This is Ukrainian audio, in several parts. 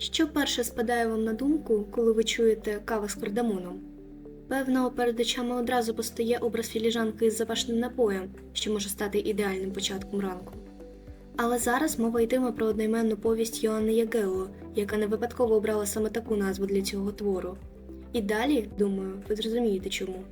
Що перше спадає вам на думку, коли ви чуєте кава з кардамоном? Певно, перед очами одразу постає образ філіжанки з запашним напоєм, що може стати ідеальним початком ранку. Але зараз мова йтиме про одноіменну повість Йоанни Ягело, яка не випадково обрала саме таку назву для цього твору. І далі, думаю, ви зрозумієте чому.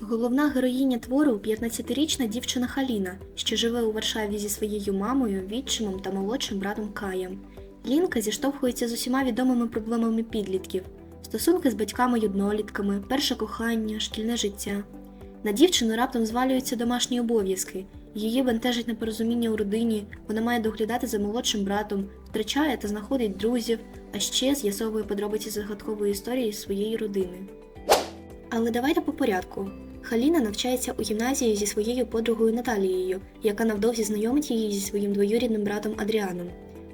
Головна героїня твору 15-річна дівчина Халіна, що живе у Варшаві зі своєю мамою, відчимом та молодшим братом Каєм. Лінка зіштовхується з усіма відомими проблемами підлітків: стосунки з батьками й однолітками, перше кохання, шкільне життя. На дівчину раптом звалюються домашні обов'язки, її бентежить непорозуміння у родині, вона має доглядати за молодшим братом, втрачає та знаходить друзів, а ще з'ясовує подробиці загадкової історії своєї родини. Але давайте по порядку. Халіна навчається у гімназії зі своєю подругою Наталією, яка навдовзі знайомить її зі своїм двоюрідним братом Адріаном.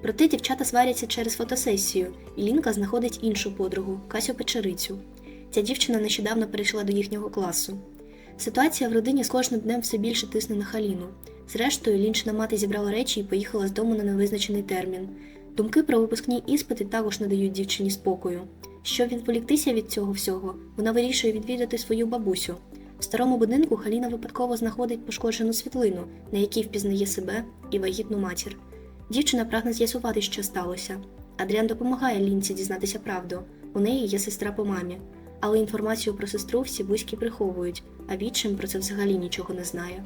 Проте дівчата сваряться через фотосесію, і Лінка знаходить іншу подругу Касю Печерицю. Ця дівчина нещодавно перейшла до їхнього класу. Ситуація в родині з кожним днем все більше тисне на Халіну. Зрештою, Лінчина мати зібрала речі і поїхала з дому на невизначений термін. Думки про випускні іспити також не дають дівчині спокою. Щоб відволіктися від цього всього, вона вирішує відвідати свою бабусю. В старому будинку Халіна випадково знаходить пошкоджену світлину, на якій впізнає себе і вагітну матір. Дівчина прагне з'ясувати, що сталося. Адріан допомагає Лінці дізнатися правду. У неї є сестра по мамі, але інформацію про сестру всі близькі приховують, а відчим про це взагалі нічого не знає.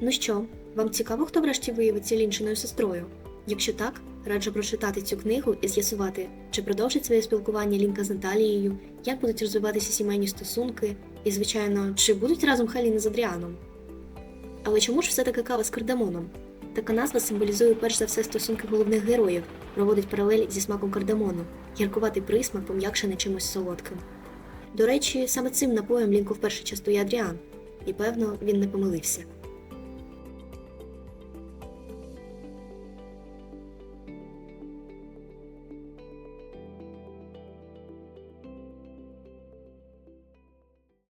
Ну що, вам цікаво, хто врешті виявиться Лінчиною сестрою? Якщо так, раджу прочитати цю книгу і з'ясувати, чи продовжить своє спілкування Лінка з Наталією, як будуть розвиватися сімейні стосунки, і, звичайно, чи будуть разом Халіна з Адріаном. Але чому ж все таки кава з кардамоном? Така назва символізує перш за все стосунки головних героїв, проводить паралель зі смаком кардамону, гіркуватий присмак, пом'якшений чимось солодким. До речі, саме цим напоєм Лінку вперше частує Адріан, і певно, він не помилився.